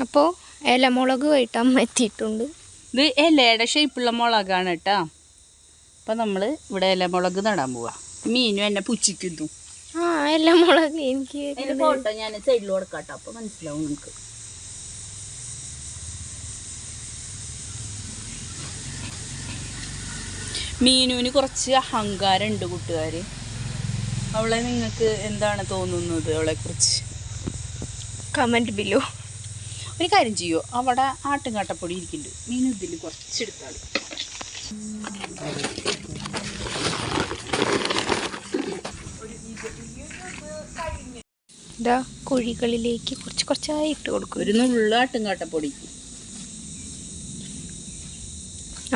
അപ്പോൾ ഇലമുളക് അമ്മ എത്തിയിട്ടുണ്ട്. ഇത് ഇലയുടെ ഷേപ്പുള്ള മുളകാണ് കേട്ടോ. അപ്പം നമ്മൾ ഇവിടെ ഇലമുളക് നടാൻ പോവാ. മീനും എന്നെ പുച്ഛിക്കുന്നു. ആ ഇലമുളക് എനിക്ക് ഫോട്ടോ ഞാൻ സൈഡിൽ കൊടുക്കാട്ടോ അപ്പോൾ മനസ്സിലാവും നിങ്ങൾക്ക് മീനുവിന് കുറച്ച് അഹങ്കാരമുണ്ട് കൂട്ടുകാർ അവളെ നിങ്ങൾക്ക് എന്താണ് തോന്നുന്നത് അവളെക്കുറിച്ച്? കമന്റ് ബിലോ ഒരു കാര്യം ചെയ്യോ. അവിടെ ആട്ടുംകാട്ടപ്പൊടി ഇരിക്കുന്നുണ്ട്. മീൻ ഇതിൽ കുറച്ചെടുത്താൽ ഇതാ കുഴികളിലേക്ക് കുറച്ച് കുറച്ചായി ഇട്ട് കൊടുക്കും. ഒരു നുള്ള ആട്ടുംകാട്ടപ്പൊടി.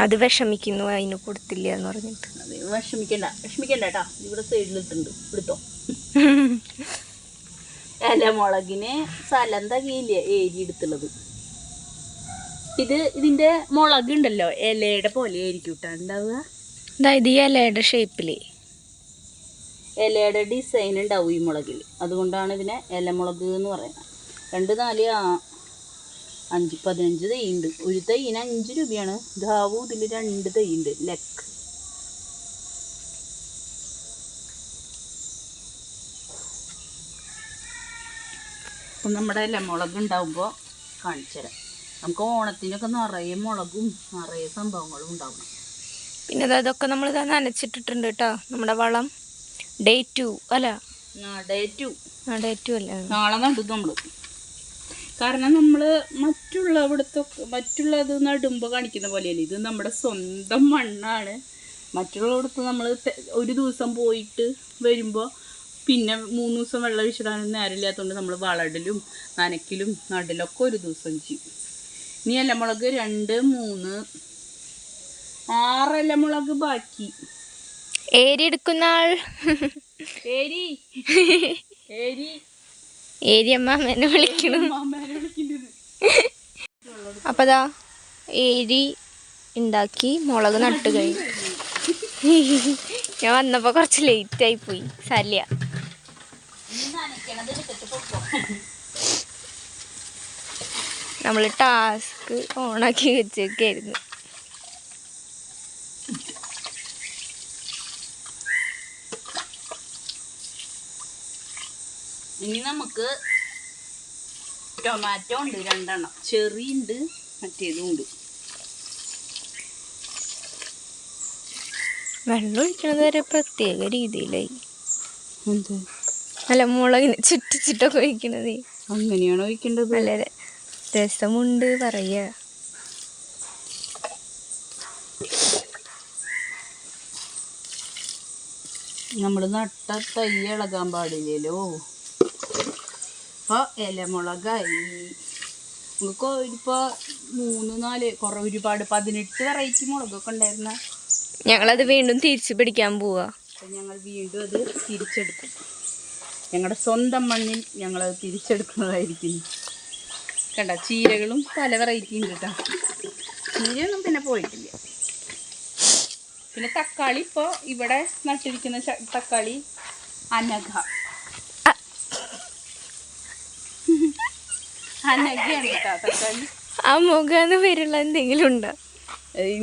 അത് വിഷമിക്കുന്നു അതിന് കൊടുത്തില്ല എന്ന് പറഞ്ഞിട്ട്. വിഷമിക്കണ്ട. വിഷമിക്കണ്ട കേട്ടാ. ഇവിടെ സൈഡിലിട്ടുണ്ട് എടുത്തോ. ഇലമുളകിന് സ്ഥലം തകയില്ല ഏരി എടുത്തുള്ളത്. ഇത് ഇതിന്റെ മുളക് ഉണ്ടല്ലോ ഇലയുടെ പോലെ ആയിരിക്കും കേട്ടോ ഉണ്ടാവുക അതായത് ഈ ഇലയുടെ ഷേപ്പിൽ ഇലയുടെ ഡിസൈൻ ഉണ്ടാവും ഈ മുളകിൽ അതുകൊണ്ടാണ് ഇതിനെ ഇലമുളക് എന്ന് പറയുന്നത്. രണ്ട് നാല് ആ അഞ്ച് പതിനഞ്ച് തൈ ഉണ്ട് ഒരു തൈയിന് അഞ്ച് രൂപയാണ്. ധാവു ഇതിൽ രണ്ട് തൈ ഉണ്ട് ലക്ക്. അപ്പം നമ്മുടെ ഇലമുളക് മുളകുണ്ടാകുമ്പോൾ കാണിച്ചു തരാം. നമുക്ക് ഓണത്തിനൊക്കെ നിറയെ മുളകും നിറയെ സംഭവങ്ങളും ഉണ്ടാവണം. പിന്നെ ഇതൊക്കെ നമ്മൾ ഇതാ നനച്ചിട്ടിട്ടുണ്ട് കേട്ടോ. നമ്മുടെ വളം. ഡേ ടു അല്ല? ഡേ ടു ഡേ ടു അല്ല? നാളെ നടും നമ്മൾ കാരണം നമ്മൾ മറ്റുള്ള ഇവിടുത്തെ മറ്റുള്ളത് നടുമ്പോൾ കാണിക്കുന്ന പോലെയല്ല? ഇത് നമ്മുടെ സ്വന്തം മണ്ണാണ്. മറ്റുള്ളവിടുത്ത് നമ്മൾ ഒരു ദിവസം പോയിട്ട് വരുമ്പോൾ പിന്നെ മൂന്ന് ദിവസം വെള്ളം ഒഴിച്ചിടാനൊന്നും നേരമില്ലാത്തതുകൊണ്ട് നമ്മൾ വളടലും നനയ്ക്കലും നടലൊക്കെ ഒരു ദിവസം ചെയ്യും. ഇനി ഇലമുളക് രണ്ട് മൂന്ന് ആറ് ഇലമുളക് ബാക്കി. ഏരി എടുക്കുന്ന ആൾ. ഏരി ഏരി. ഏരി അമ്മാമേനെ വിളിക്കണം അപ്പം ദാ ഏരി ഉണ്ടാക്കി മുളക് നട്ട് കഴിഞ്ഞു. ഞാൻ വന്നപ്പോൾ കുറച്ച് ലേറ്റായി പോയി. സല്യ നമ്മൾ ടാസ്ക് ഓണാക്കി വെച്ചേക്കായിരുന്നു. ഇനി നമുക്ക് ടൊമാറ്റോ ഉണ്ട് രണ്ടെണ്ണം. ചെറി ഉണ്ട് മറ്റേതും ഉണ്ട്. വെള്ളം ഒഴിക്കണത് വരെ പ്രത്യേക രീതിയിലായി. എന്ത്? അല്ല മുളകിന് ചുറ്റിച്ചിട്ടൊക്കെ ഒഴിക്കണത്. അങ്ങനെയാണ് ഒഴിക്കേണ്ടത്? നല്ല രസമുണ്ട് പറയുക നമ്മൾ നട്ട തൈ ഇളകാൻ പാടില്ലല്ലോ. അപ്പോൾ ഇലമുളകായി. നമുക്ക് ഇപ്പോൾ മൂന്ന് നാല് കുറേ ഒരുപാട് പതിനെട്ട് വെറൈറ്റി മുളകൊക്കെ ഉണ്ടായിരുന്ന. ഞങ്ങളത് വീണ്ടും തിരിച്ചു പിടിക്കാൻ പോവാ. ഞങ്ങൾ വീണ്ടും അത് തിരിച്ചെടുക്കും. ഞങ്ങളുടെ സ്വന്തം മണ്ണിൽ ഞങ്ങളത് തിരിച്ചെടുക്കുന്നതായിരിക്കും. കണ്ട ചീരകളും പല വെറൈറ്റിയും കിട്ടാം ചീരയൊന്നും പിന്നെ പോയിട്ടില്ല. പിന്നെ തക്കാളി ഇപ്പോൾ ഇവിടെ നട്ടിരിക്കുന്ന തക്കാളി അനഘ. അനഘയാണ് കേട്ടോ തക്കാളി. ആ മുഖന്ന് പേരുള്ള എന്തെങ്കിലും ഉണ്ടോ?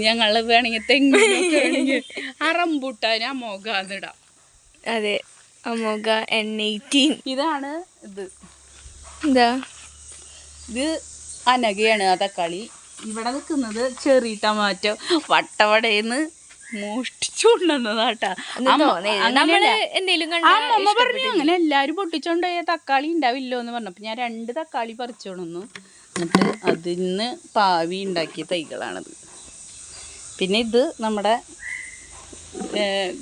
ഞങ്ങൾ വേണമെങ്കിൽ തെങ്ങ് അറമ്പൂട്ടാൻ ആ റംബൂട്ടാൻ ആ മുഖാന്നിടാം അതെ. അമോഘ എൻ എയ്റ്റീൻ ഇതാണ് ഇത്. എന്താ? ഇത് അനകയാണ് ആ തക്കാളി. ഇവിടെ നിൽക്കുന്നത് ചെറിയ ടമാറ്റോ. മോഷ്ടിച്ചുകൊണ്ടുവന്നതാട്ടാ. നമ്മൾ അമ്മ പറഞ്ഞു അങ്ങനെ എല്ലാരും പൊട്ടിച്ചോണ്ട് തക്കാളി ഉണ്ടാവില്ലോ എന്ന് പറഞ്ഞപ്പോ ഞാൻ രണ്ട് തക്കാളി പറിച്ചോണു എന്നിട്ട് അതിന്ന് പാവി ഉണ്ടാക്കിയ തൈകളാണത്. പിന്നെ ഇത് നമ്മുടെ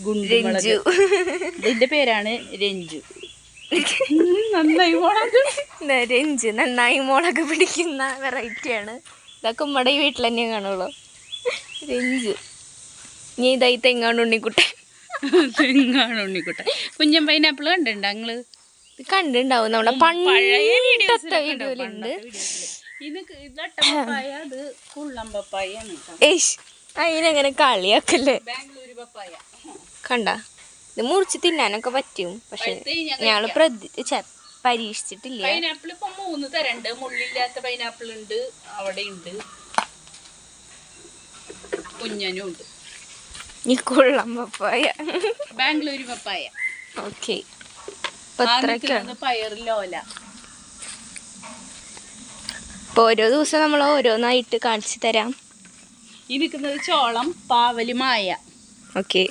ഗുണ്ടുമുളക്. ഇതിന്റെ പേരാണ് രഞ്ജു. നന്നായി മുളക്. രഞ്ജു. നന്നായി മുളക് പിടിക്കുന്ന വെറൈറ്റിയാണ്. ഇതൊക്കെ നമ്മുടെ ഈ വീട്ടിൽ തന്നെ കാണുള്ളൂ. രഞ്ജു. നീ ഇതായി തെങ്ങാണ് ഉണ്ണിക്കുട്ടൻ. തെങ്ങാണ് ഉണ്ണിക്കുട്ടൻ. കുഞ്ഞൻ പൈനാപ്പിൾ കണ്ടിട്ടുണ്ടോ നിങ്ങൾ? ഇത് കണ്ടിണ്ടാവും നമ്മളെ പഴയ വീഡിയോയിലുണ്ട്. ഇത് ക- ഇത് അട്ടപ്പപ്പായ അത് കുള്ളമ്പപ്പായ പപ്പായാണ് കേട്ടോ. ഏഷ് അതിനങ്ങനെ കളിയാക്കല്ലേ? കണ്ട? ഇത് മുറിച്ച് തിന്നാനൊക്കെ പറ്റും. പക്ഷെ ഞങ്ങൾ പ്രതി പരീക്ഷിച്ചിട്ടില്ല. പൈനാപ്പിൾ ഇപ്പൊ മൂന്ന് തരണ്ട്. മുള്ളില്ലാത്ത പൈനാപ്പിൾ ഉണ്ട് അവിടെ ഉണ്ട് കുഞ്ഞനും ഉണ്ട്. ഈ കൊള്ളം പപ്പായ. ബാംഗ്ലൂര് പപ്പായ. ഓക്കെ. പയറിലോല അപ്പൊ ഓരോ ദിവസം നമ്മൾ ഓരോന്നായിട്ട് കാണിച്ചു തരാം. ഈ നിൽക്കുന്നത് ചോളം പാവൽ മായ. ഓക്കെ.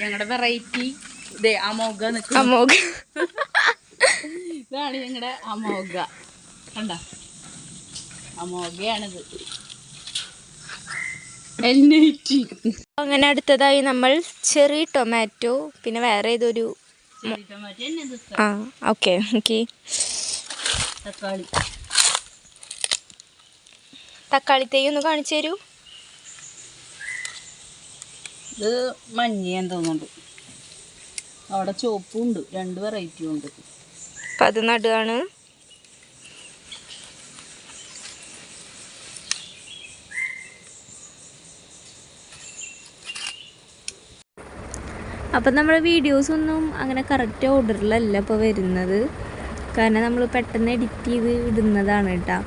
ഞങ്ങളുടെ വെറൈറ്റി ഇതേ അമോഘ നിൽക്കുന്നു. അമോഘ. ഇതാണ് ഞങ്ങളുടെ അമോഘ. കണ്ട? അമോഘയാണിത്. അങ്ങനെ അടുത്തതായി നമ്മൾ ചെറി ടൊമാറ്റോ പിന്നെ വേറെ ഏതൊരു ആ ഓക്കെ ഓക്കെ തക്കാളി. തക്കാളി തൈ ഒന്ന് കാണിച്ചു തരൂ. ഇത് മഞ്ഞയാൻ തോന്നുന്നുണ്ട്. അവിടെ ചുവപ്പും ഉണ്ട് രണ്ട് വെറൈറ്റിയും ഉണ്ട്. അപ്പം അത് നടുകയാണ് അപ്പം നമ്മുടെ വീഡിയോസൊന്നും അങ്ങനെ കറക്റ്റ് ഓർഡറിലല്ല ഇപ്പോൾ വരുന്നത്. കാരണം നമ്മൾ പെട്ടെന്ന് എഡിറ്റ് ചെയ്ത് ഇടുന്നതാണ് കേട്ടോ.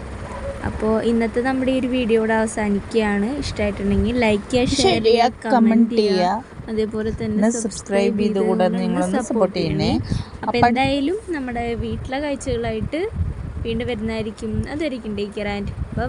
അപ്പോൾ ഇന്നത്തെ നമ്മുടെ ഈ ഒരു വീഡിയോ ഇവിടെ അവസാനിക്കുകയാണ്. ഇഷ്ടമായിട്ടുണ്ടെങ്കിൽ ലൈക്ക് ചെയ്യുക ഷെയർ ചെയ്യുക കമന്റ് ചെയ്യുക. അതേപോലെ തന്നെ സബ്സ്ക്രൈബ് ചെയ്ത് കൂടെ നിങ്ങളൊന്ന് സപ്പോർട്ട് ചെയ്യണേ. അപ്പോൾ എന്തായാലും നമ്മുടെ വീട്ടിലെ കാഴ്ചകളായിട്ട് വീണ്ടും വരുന്നതായിരിക്കും. അതായിരിക്കും ടേക്ക് കെയർ ആൻഡ് ബൈ